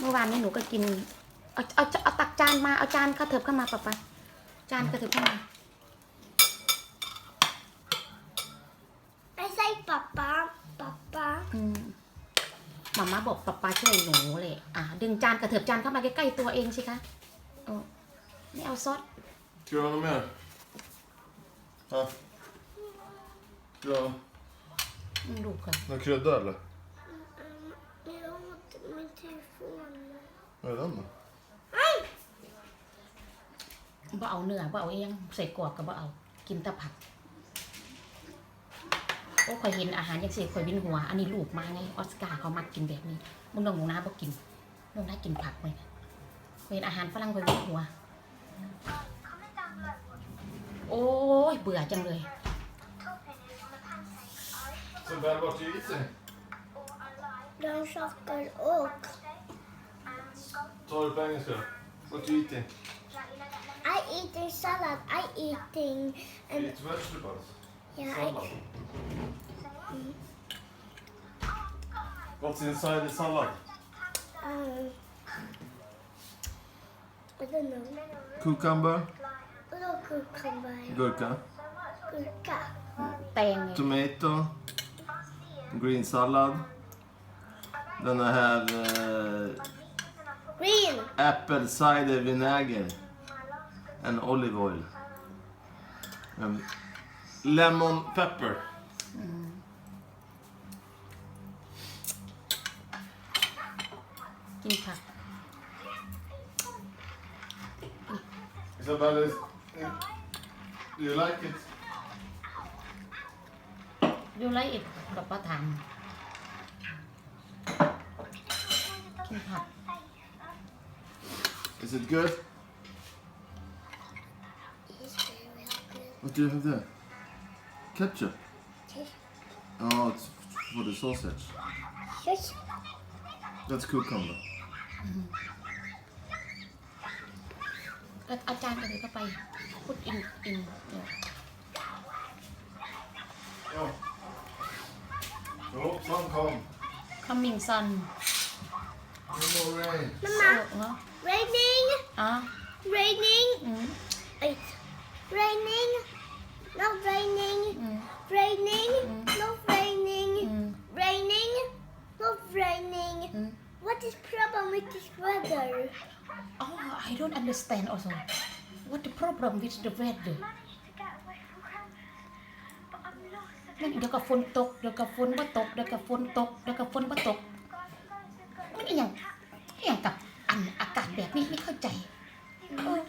เมื่อวานนี้หนูก็กิน เอาเอาเอาตักจานมา เอาจานกระเถิบเข้ามาปะปะจานกระเถิบเข้ามา I say Papa, Papa. อืมหมาม่าบอกปะปาช่วยหนูเลยอะดึงจานกระเถิบจานเข้ามาใกล้ๆตัวเองสิคะเออนี่เอาซอส Ska du ha något mer? Ja. Ja. อืมดูก่อน Någon krydda eller? Vad är den då? บ่เอาเนื้อบ่เอาเองใส่กรอกก็บ่เอา กินแต่ผักโอ้ข่อยเห็นอาหารยังเสียข่อยวินหัว อันนี้ลูกมาไงออสการ์เขามักกินแบบนี้มึงน้องหนูนาบ่กินน้องนากินผักไหมข่อยเห็นอาหารฝรั่งข่อยวินหัว โอ้ยเบื่อจังเลย Så väl vart du i sig? De socker och Sorry, Bengiska. What are you eating? I eating salad. I eating. Um, Eat vegetables. Yeah. Salad. I, mm. What's inside the salad? Um, I don't know. Cucumber. No cucumber. Gurka. Gurka. Banger. Tomato. Green salad. Then I have. Uh, Green. apple cider vinegar and olive oil. Um, lemon pepper. กินผัก Isabella, is, do you like it? ยูไรอีกกับป้าถามกินผัก Is it good? It's very good. What do you have there? Ketchup? Oh, it's for the sausage. Yes. That's cucumber. ก็เอาจารย์กันเลยก็ไปพุดอินอิน Ja. Hoppsan kom. คัมมิงซัน No more rain. เนาะ Raining. อ๋อ Raining. อืม Wait. Raining. Not raining. อืม Raining. Not raining. อืม Raining. Not raining. อืม What is problem with this weather? Oh I don't understand also what the problem with the weather นั่นเดี๋ยวก็ฝนตกเดี๋ยวก็ฝนบ่ตกเดี๋ยวก็ฝนตกเดี๋ยวก็ฝนบ่ตกมันอหย่างอหย่างกับอันอากาศ แบบนี้ไม่เข้าใจเออ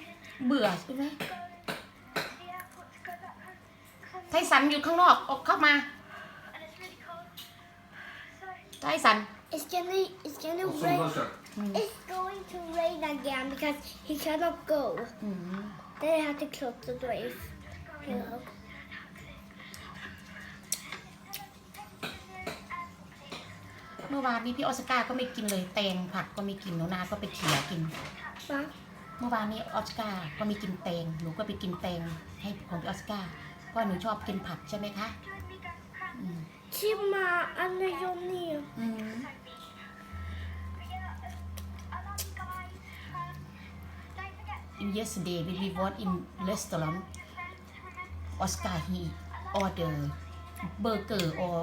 เบื่อใช่ไหมไทสันอยู่ข้างนอกออกเข้ามาไทสัน It's gonna, it's gonna Och så rain. hörs det. It's going to rain again because he cannot go. อืม Then I have to close the door if Hello. เมื่อวานนี้พี่ออสการ์ก็ไม่กินเลยแตงผักก็ไม่กินหนูนา ก็ไปเขี่ยกิน Ma. เมื่อวานนี้ออสการ์ก็มีกินแตงหนูก็ไปกินแตงให้ของพี่ออสการ์เพราะหนูชอบกินผักใช่ไหมคะอืม Timma, Anna Jonny. อืม In yesterday when we were in restaurant Oscar he order burger or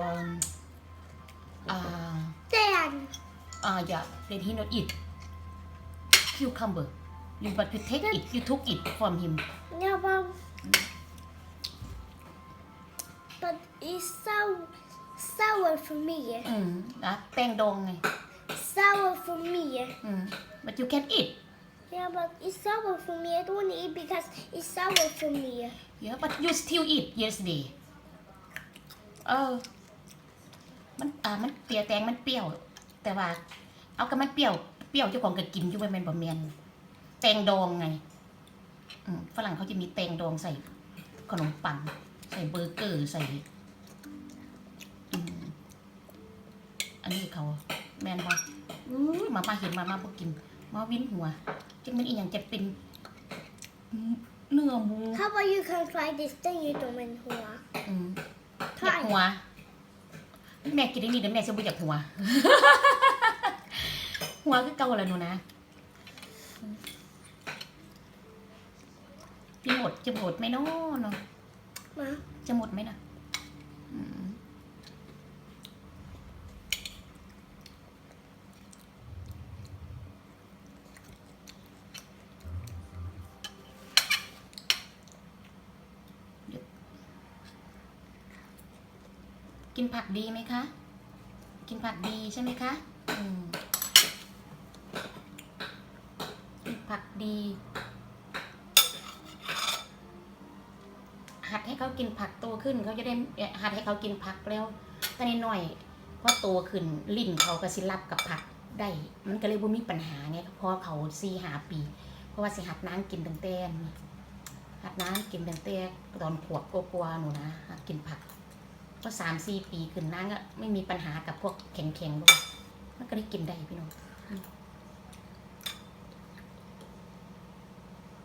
uh Dan. uh yeah then he not eat cucumber you but you take it you took it from him Yeah, but, but it's sour, sour for me. อืมนะแตงดองไง Sour for me. อืม but you can eat Yeah, but it's sour for me. I don't want to eat because it's sour for me. yeah but you still eat yesterday เออ มันอ่ามันเปรี้ยวแตงมันเปรี้ยว แต่ว่า เอากับมันเปรี้ยวเปรี้ยวเจ้าของก็กินอยู่ไม่แม่นบ่แม่นแตงดองไงอืมฝรั่งเขาจะมีแตงดองใส่ขนมปัง ใส่เบอร์เกอร์ใส่อืมอันนี้เขาแม่นบ่อุ้ยมามาเห็นมามาบ่กิน มาวินหัวจังมันอีหยังจะเป็นเนื้อหมู How about you can try this thing you don't want to อืมอยากหัว แม่กินได้นี่เดี๋ยวแม่จะบ่อยากหัวหหัวคือเก่าแล้วหนูนะจะหมดจะหมดไหมเนาะเนาะมาจะหมดไหมนะอืม กินผักดีไหมคะ กินผักดีใช่ไหมคะกินผักดี หัดให้เขากินผักโตขึ้นเขาจะได้หัดให้เขากินผักแล้วตอนนี้หน่อยพอโตขึ้นลิ้นเขาก็สิรับกับผักได้ มันก็เลยบ่มีปัญหาไงเพราะเขาสี่หาปี เพราะว่าสิหัดน้ำกินตั้งแต่นี่หัดน้ำกินตั้งแต่ตอนขวบกลัวๆหนูนะหัดกินผัก ก็สามสี่ปีขึ้นน้ำก็ไม่มีปัญหากับพวกแข็งๆด้วยมันก็ได้กินได้พี่น้อง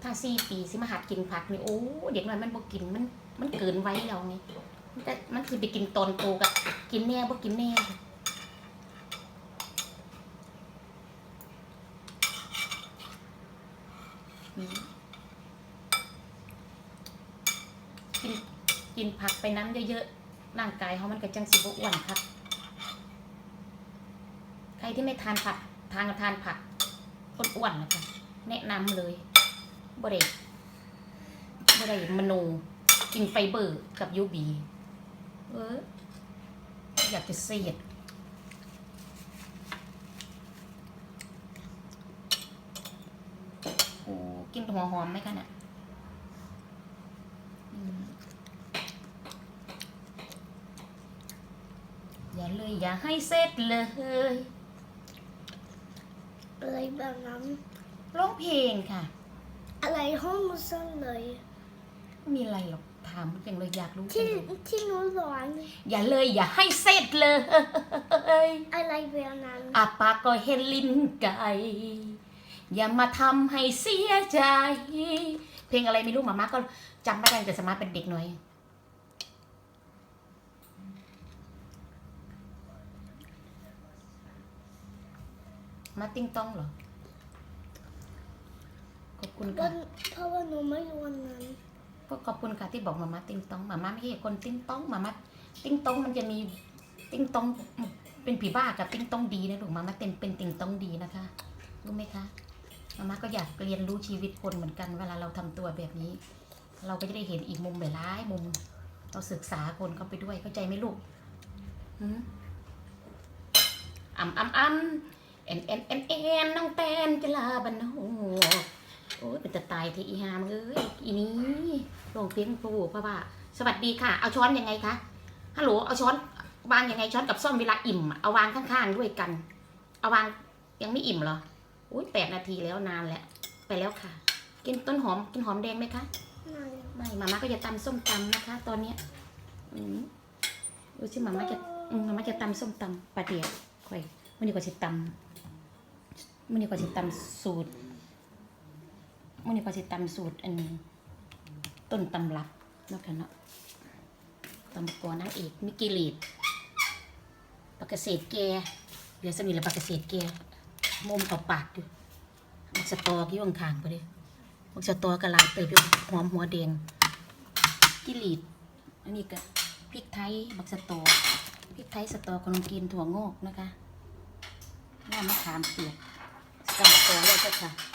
ถ้าสี่ปีสิมาหัดกินผักนี่โอ้เด็กน้อยมันบ่กินมันมันเกินไว้แล้วไงมันก็มันคือไปกินตอนโตกับกินแน่บ่กินแน่กินกินผักไปน้ำเยอะๆ ร่างกายเขามันก็จังสิบอ้วนครับ ใครที่ไม่ทานผักทานก็ทานผักอ้วนๆนะคะแนะนำเลยบ่ได้บ่ได้มโนกินไฟเบอร์กับยูบี เออ อยากจะเสียดกินหัวหอมไหมกันอะอื อย่าเลยอย่าให้เสร็จเลยอะไรแบบนั้นร้องเพลงค่ะ อะไรห้องมุสเลยไม่มีอะไรหรอกถามจังเลยอยากรู้จัที่งเลยที่หนูร้องอย่าเลยอย่าให้เสร็จเลย อะไรแบบนั้นอาปากก็เห็นลิ้นไก่อย่ามาทำให้เสียใจ เพลงอะไรไม่รู้หมาม่าก็จำไม่ได้แต่สมาเป็นเด็กหน่อย มาติ้งต้องเหรอ ขอบคุณก็ค่ะ เพราะว่าหนูไม่รู้วันนั้น ก็ขอบคุณค่ะที่บอกมาม่าติ้งต้องมาม่าไม่ใช่คนติ้งต้องมาม่าติ้งต้องมันจะมีติ้งต้องเป็นผีบ้ากับติ้งต้องดีนะลูกมาม่าเป็นเป็นติ้งต้องดีนะคะรู้ไหมคะมาม่าก็อยากเรียนรู้ชีวิตคนเหมือนกัน เวลาเราทำตัวแบบนี้ เราก็จะได้เห็นอีกมุมหลายๆมุม เราศึกษาคนเข้าไปด้วยเข้าใจไหมลูกหืมอ่ำอ่ำอ่ำ เอ็นเอ็นเอ็นเอ็นน้องแตนจะลาบันโนโอ้ยเป็นจะตายที่อีหามเอ้ยอีนี้ลงเพลงปูพ่อว่าสวัสดีค่ะ เอาช้อนยังไงคะฮัลโหลเอาช้อนวางยังไงช้อนกับซ่อมเวลาอิ่มเอาวางข้างๆด้วยกัน เอาวางยังไม่อิ่มเหรออุ้ยแปดนาทีแล้วนานแล้วไปแล้วค่ะ กินต้นหอมกินหอมแดงไหมคะไม่มาม่าก็จะตำส้มตำนะคะ ตอนเนี้ยอืมดูสิมาม่าจะมาม่าจะตำส้มตำปลาเดียวค่อยมันนี้ก็จะตำ มันนี้ก็จะตำสูตรมันนี้ก็จะตำสูตรอันนี้ต้นตำรับเนาะค่ะเนาะตำกัวนางเอกมิกิลีดปากเกษตรแกเดี๋ยวสมีละปากเกษตรแกมุมเขาปากอยู่มันสตอกี่วงคางไปดิมักจะตัวกระลาเติบอยู่หอมหัวแดงกิลีดอันนี้ก็พริกไทยบักสะตอพริกไทยสตอขนมกินถั่วงอกนะคะน้ามะขามเปียก สกัดตัวเลยเจ้าค่ะ